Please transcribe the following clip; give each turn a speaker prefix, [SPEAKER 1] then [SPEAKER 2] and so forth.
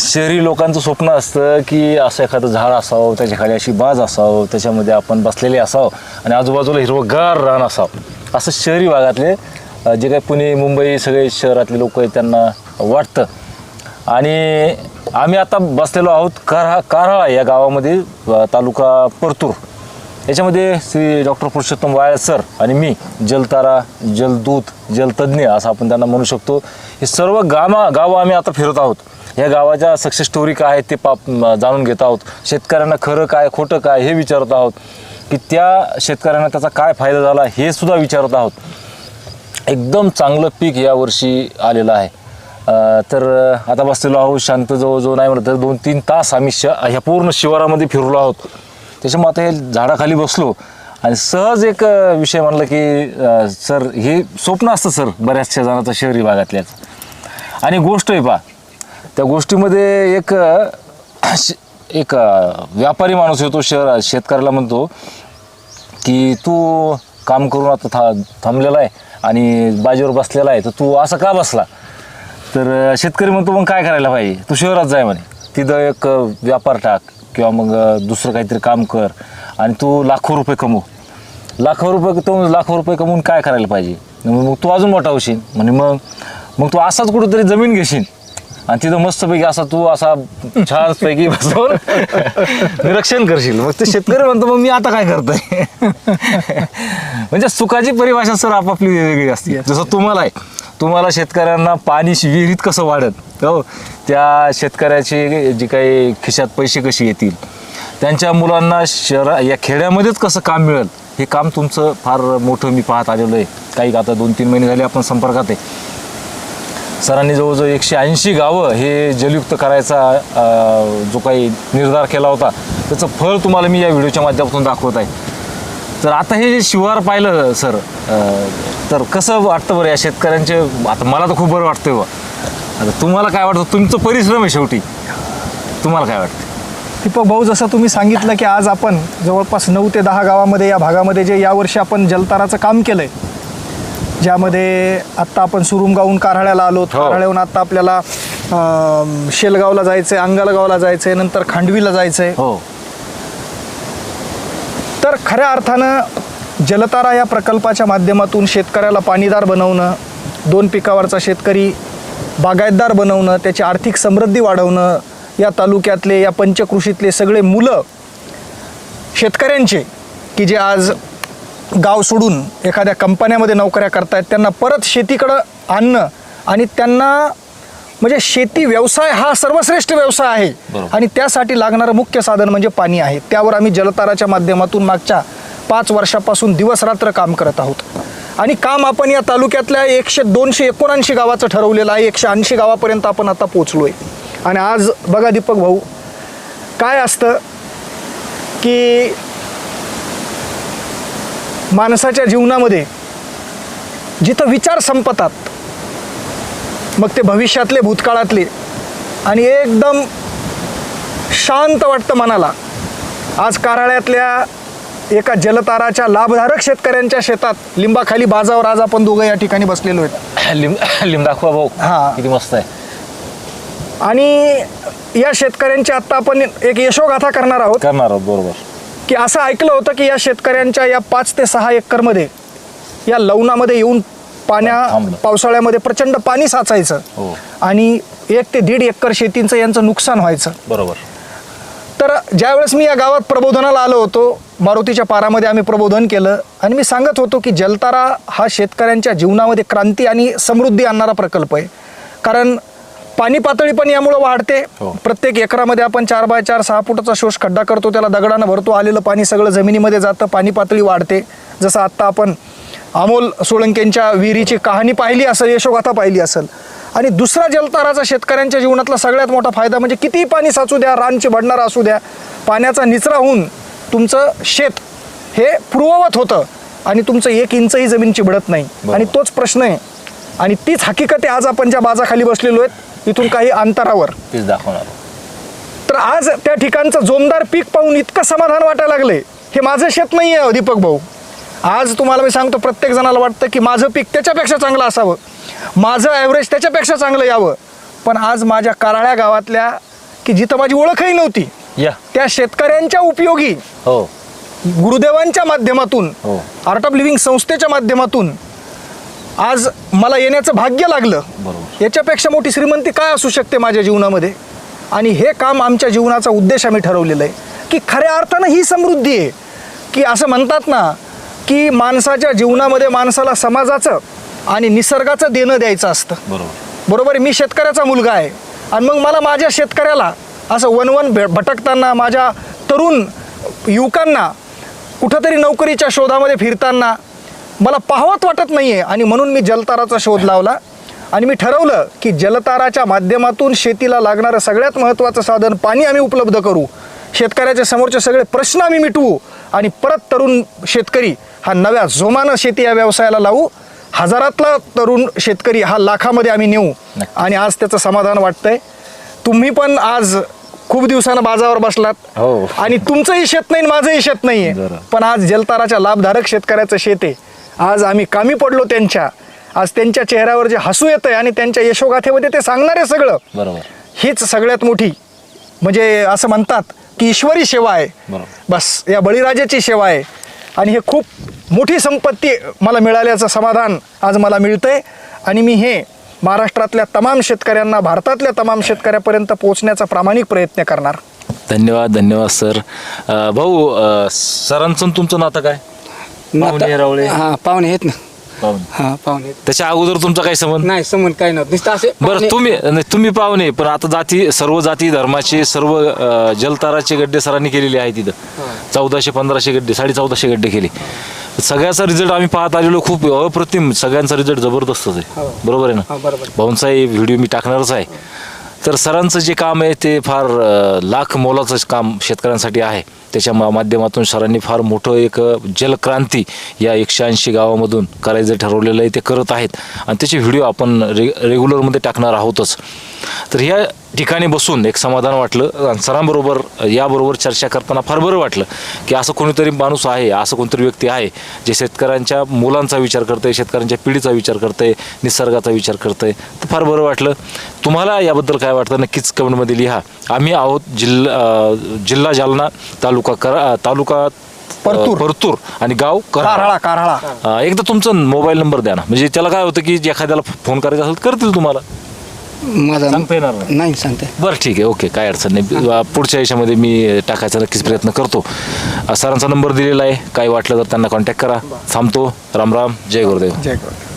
[SPEAKER 1] शहरी लोकांचं स्वप्न असतं की असं एखादं झाड असावं त्याच्याखाली अशी बाज असावं त्याच्यामध्ये आपण बसलेले असावं आणि आजूबाजूला हिरवंगार रान असावं. असं शहरी भागातले जे काही पुणे मुंबई सगळे शहरातले लोक आहेत त्यांना वाटतं. आणि आम्ही आता बसलेलो आहोत कारहा कारहाळा या गावामध्ये तालुका परतूर. याच्यामध्ये श्री डॉक्टर पुरुषोत्तम वाया सर आणि मी जलतारा जलदूत जलतज्ञ असं आपण त्यांना म्हणू शकतो. हे सर्व गामा गावं आम्ही आता फिरत आहोत. या गावाच्या सक्सेस स्टोरी काय आहे ते पाप जाणून घेत आहोत. शेतकऱ्यांना खरं काय खोटं काय हे विचारत आहोत. की त्या शेतकऱ्यांना त्याचा काय फायदा झाला हे सुद्धा विचारत आहोत. एकदम चांगलं पीक यावर्षी आलेलं आहे. तर आता बसलेलो आहोत शांत जवळजवळ नाही म्हणलं तर दोन तीन तास आम्ही श ह्या पूर्ण शिवारामध्ये फिरलो आहोत. त्याच्यामुळे आता हे झाडाखाली बसलो. आणि सहज एक विषय म्हणलं की सर हे स्वप्न असतं सर बऱ्याचशा जणांचं शहरी भागातल्याचं. आणि गोष्ट आहे पा त्या गोष्टीमध्ये एक श- एक व्यापारी माणूस येतो शहर शेतकऱ्याला म्हणतो की तू काम करून आता था थांबलेला आहे आणि बाजीवर बसलेला आहे तर तू असं का बसला? तर शेतकरी म्हणतो मग काय करायला पाहिजे? तू शहरात जाय म्हणे. तिथं एक व्यापार टाक किंवा मग दुसरं काहीतरी काम कर आणि तू लाखो रुपये कमव. लाखो रुपये तो लाखो रुपये कमवून काय करायला पाहिजे? मग मग तू अजून मोठा होशील. म्हणे मग मग तू असाच कुठेतरी जमीन घेशील. आणि तिथं मस्तपैकी असा तू असा छानपैकी बसून निरीक्षण करशील. मग ते शेतकरी म्हणतो मग मी आता काय करतोय? म्हणजे सुखाची परिभाषा सर आपापली वेगवेगळी असते. जसं तुम्हाला आहे. तुम्हाला शेतकऱ्यांना पाणी विहिरीत कसं वाढत हो. त्या शेतकऱ्याची जी काही खिशात पैसे कसे येतील? त्यांच्या मुलांना शहरा या खेड्यामध्येच कसं काम मिळेल? हे काम तुमचं फार मोठं मी पाहत आलेलो आहे. काही आता दोन तीन महिने झाले आपण संपर्कात आहे. सरांनी जवळजवळ एकशे ऐंशी गावं हे जलयुक्त करायचा जो काही निर्धार केला होता त्याचं फळ तुम्हाला मी या व्हिडिओच्या माध्यमातून दाखवत आहे. तर आता हे जे शिवार पाहिलं सर तर कसं वाटतं बरं या शेतकऱ्यांचे? आता मला तर खूप बरं वाटतं बा. आता तुम्हाला काय वाटतं? तुमचं परिश्रम आहे शेवटी. तुम्हाला काय वाटतं?
[SPEAKER 2] दीपक भाऊ जसं तुम्ही सांगितलं की आज आपण जवळपास नऊ ते दहा गावामध्ये या भागामध्ये जे यावर्षी आपण जलताराचं काम केलं आहे ज्यामध्ये आत्ता आपण सुरुमगावून कारहाळ्याला आलो कारहाळ्याहून आत्ता आपल्याला अं, शेलगावला जायचं आहे अंगालगावला जायचं आहे नंतर खांडवीला जायचं आहे
[SPEAKER 1] हो.
[SPEAKER 2] तर खऱ्या अर्थानं जलतारा या प्रकल्पाच्या माध्यमातून शेतकऱ्याला पाणीदार बनवणं दोन पिकावरचा शेतकरी बागायतदार बनवणं त्याची आर्थिक समृद्धी वाढवणं या तालुक्यातले या पंचकृषीतले सगळे मुलं शेतकऱ्यांचे की जे आज गाव सोडून एखाद्या कंपन्यामध्ये नोकऱ्या करतायत त्यांना परत शेतीकडं आणणं आणि त्यांना म्हणजे शेती व्यवसाय हा सर्वश्रेष्ठ व्यवसाय आहे. आणि त्यासाठी लागणारं मुख्य साधन म्हणजे पाणी आहे. त्यावर आम्ही जलताराच्या माध्यमातून मागच्या पाच वर्षापासून दिवसरात्र काम करत आहोत. आणि काम आपण या तालुक्यातल्या एकशे दोनशे एकोणऐंशी गावाचं ठरवलेलं आहे. एकशे ऐंशी गावापर्यंत आपण आता पोचलो आहे आणि आज बघा दीपक भाऊ काय असतं की माणसाच्या जीवनामध्ये जिथं विचार संपतात मग ते भविष्यातले भूतकाळातले आणि एकदम शांत वाटतं मनाला. आज कारळ्यातल्या एका जलताराच्या लाभधारक शेतकऱ्यांच्या शेतात लिंबाखाली बाजावर आज आपण दोघं या ठिकाणी बसलेलो आहेत.
[SPEAKER 1] लिंब लिंब दाखवा भाऊ.
[SPEAKER 2] हा.
[SPEAKER 1] किती मस्त आहे.
[SPEAKER 2] आणि या शेतकऱ्यांची आत्ता आपण एक यशोगाथा करणार आहोत.
[SPEAKER 1] करणार आहोत बरोबर.
[SPEAKER 2] की असं ऐकलं होतं की या शेतकऱ्यांच्या या पाच ते सहा एकरमध्ये या लवणामध्ये येऊन पाण्या. पावसाळ्यामध्ये प्रचंड पाणी साचायचं
[SPEAKER 1] हो.
[SPEAKER 2] आणि एक ते दीड एकर शेतींचं यांचं नुकसान व्हायचं.
[SPEAKER 1] बरोबर.
[SPEAKER 2] तर ज्यावेळेस मी या गावात प्रबोधनाला आलो होतो मारुतीच्या पारामध्ये आम्ही प्रबोधन केलं आणि मी सांगत होतो की जलतारा हा शेतकऱ्यांच्या जीवनामध्ये क्रांती आणि समृद्धी आणणारा प्रकल्प आहे. कारण पाणी पातळी पण यामुळं वाढते.
[SPEAKER 1] हो.
[SPEAKER 2] प्रत्येक एकरामध्ये आपण चार बाय चार सहा फुटाचा शोष खड्डा करतो त्याला दगडानं भरतो आलेलं पाणी सगळं जमिनीमध्ये जातं पाणी पातळी वाढते. जसं आत्ता आपण अमोल सोळंकेंच्या विहिरीची कहाणी पाहिली असेल यशोगाथा पाहिली असेल. आणि दुसरा जलताराचा शेतकऱ्यांच्या जीवनातला सगळ्यात मोठा फायदा म्हणजे कितीही पाणी साचू द्या रानची भडणारा असू द्या पाण्याचा निचरा होऊन तुमचं शेत हे पूर्ववत होतं आणि तुमचं एक इंचही जमीन चिबडत नाही. आणि तोच प्रश्न आहे. आणि तीच हकीकत आहे आज आपण ज्या बाजाखाली बसलेलो आहेत इथून काही अंतरावर.
[SPEAKER 1] तेच दाखवणार.
[SPEAKER 2] तर आज त्या ठिकाणचं जोमदार पीक पाहून इतकं समाधान वाटायला लागले. हे माझं शेत नाही आहे दीपक भाऊ. आज तुम्हाला मी सांगतो प्रत्येक जणाला वाटतं की माझं पीक त्याच्यापेक्षा चांगलं असावं. माझं ॲव्हरेज त्याच्यापेक्षा चांगलं यावं. पण आज माझ्या कराळ्या गावातल्या की जिथं माझी ओळखही नव्हती
[SPEAKER 1] या.
[SPEAKER 2] त्या शेतकऱ्यांच्या उपयोगी
[SPEAKER 1] हो.
[SPEAKER 2] गुरुदेवांच्या माध्यमातून
[SPEAKER 1] हो.
[SPEAKER 2] आर्ट ऑफ लिव्हिंग संस्थेच्या माध्यमातून आज मला येण्याचं भाग्य लागलं.
[SPEAKER 1] बरोबर.
[SPEAKER 2] याच्यापेक्षा मोठी श्रीमंती काय असू शकते माझ्या जीवनामध्ये? आणि हे काम आमच्या जीवनाचा उद्देश आम्ही ठरवलेलं आहे. की खऱ्या अर्थानं ही समृद्धी आहे. की असं म्हणतात ना की माणसाच्या जीवनामध्ये माणसाला समाजाचं आणि निसर्गाचं देणं द्यायचं असतं.
[SPEAKER 1] बरोबर.
[SPEAKER 2] बरोबर मी शेतकऱ्याचा मुलगा आहे. आणि मग मला माझ्या शेतकऱ्याला असं वनवन भे भटकताना माझ्या तरुण युवकांना कुठंतरी नोकरीच्या शोधामध्ये फिरताना मला पाहवत वाटत नाही आहे आणि म्हणून मी जलताराचा शोध लावला. आणि मी ठरवलं की जलताराच्या माध्यमातून शेतीला लागणारं सगळ्यात महत्त्वाचं साधन पाणी आम्ही उपलब्ध करू. शेतकऱ्याच्या समोरचे सगळे प्रश्न आम्ही मिटवू. आणि परत तरुण शेतकरी हा नव्या जोमानं शेती या व्यवसायाला लावू. हजारातला तरुण शेतकरी हा लाखामध्ये आम्ही नेऊ. आणि आज त्याचं समाधान वाटतंय. तुम्ही पण आज खूप दिवसानं बाजावर बसलात.
[SPEAKER 1] हो.
[SPEAKER 2] आणि तुमचंही शेत नाही आणि माझंही शेत नाहीये. पण आज जलताराच्या लाभधारक शेतकऱ्याचं शेत आहे. आज आम्ही कामी पडलो त्यांच्या. आज त्यांच्या चेहऱ्यावर जे हसू येतंय आणि त्यांच्या यशोगाथेमध्ये ते सांगणार आहे सगळं
[SPEAKER 1] बरोबर.
[SPEAKER 2] हीच सगळ्यात मोठी म्हणजे असं म्हणतात की ईश्वरी सेवा आहे. बस या बळीराजाची सेवा आहे. आणि हे खूप मोठी संपत्ती मला मिळाल्याचं समाधान आज मला मिळतंय. आणि मी हे महाराष्ट्रातल्या तमाम शेतकऱ्यांना भारतातल्या तमाम शेतकऱ्यापर्यंत पोहोचण्याचा प्रामाणिक प्रयत्न करणार.
[SPEAKER 1] धन्यवाद धन्यवाद सर. भाऊ सरांचं तुमचं नातं काय? पाहुणे रावळे.
[SPEAKER 3] हा पाहुणे आहेत ना.
[SPEAKER 1] पाहुणे.
[SPEAKER 3] हा पाहुणे आहेत.
[SPEAKER 1] त्याच्या अगोदर तुमचा काय संबंध?
[SPEAKER 3] नाही समज काही नव्हतं. नुसतं असे
[SPEAKER 1] बरं
[SPEAKER 3] पाहुणे-
[SPEAKER 1] तुम्ही नाही, तुम्ही पाहुणे पण आता जाती सर्व जाती धर्माचे सर्व अं, जलताराचे गड्डे सरांनी केलेले आहेत तिथं. चौदाशे पंधराशे गड्डे साडे चौदाशे गड्डे केले. सगळ्याचा रिझल्ट आम्ही पाहत आलेलो खूप अप्रतिम. सगळ्यांचा रिझल्ट जबरदस्तच आहे.
[SPEAKER 3] हो.
[SPEAKER 1] बरोबर आहे
[SPEAKER 3] हा,
[SPEAKER 1] ना. भाऊंचाही व्हिडिओ मी टाकणारच आहे. तर सरांचं जे काम आहे ते फार लाख मोलाचं काम शेतकऱ्यांसाठी आहे. त्याच्या मा- माध्यमातून सरांनी फार मोठं एक अं, जलक्रांती या एकशे ऐंशी गावामधून करायचं ठरवलेलं आहे ते करत आहेत. आणि त्याचे व्हिडिओ आपण रे रेग्युलरमध्ये टाकणार आहोतच. तर ह्या ठिकाणी बसून एक समाधान वाटलं. सरांबरोबर याबरोबर चर्चा करताना फार बरं वाटलं की असं कोणीतरी माणूस आहे असं कोणतरी व्यक्ती आहे जे शेतकऱ्यांच्या मुलांचा विचार करतंय शेतकऱ्यांच्या पिढीचा विचार करतंय निसर्गाचा विचार करतंय. तर फार बरं वाटलं. तुम्हाला याबद्दल काय वाटतं? नक्कीच कमेंटमध्ये लिहा. आम्ही आहोत जिल्हा जिल्हा जालना तालुका करा तालुका
[SPEAKER 2] परतूर.
[SPEAKER 1] आणि गाव कराळा एकदा तुमचा मोबाईल नंबर द्या ना. म्हणजे त्याला काय होतं की एखाद्याला फोन करायचा असेल तर करतील तुम्हाला.
[SPEAKER 3] माझा
[SPEAKER 1] सांगता येणार नाही.
[SPEAKER 3] नाही सांगता
[SPEAKER 1] बरं ठीक आहे. ओके काय अडचण नाही. अ, पुढच्या याच्यामध्ये मी टाकायचा नक्कीच प्रयत्न करतो. अ, सरांचा नंबर दिलेला आहे. काही वाटलं तर त्यांना कॉन्टॅक्ट करा. थांबतो. राम राम. जय गुरुदेव.
[SPEAKER 2] जय गुरु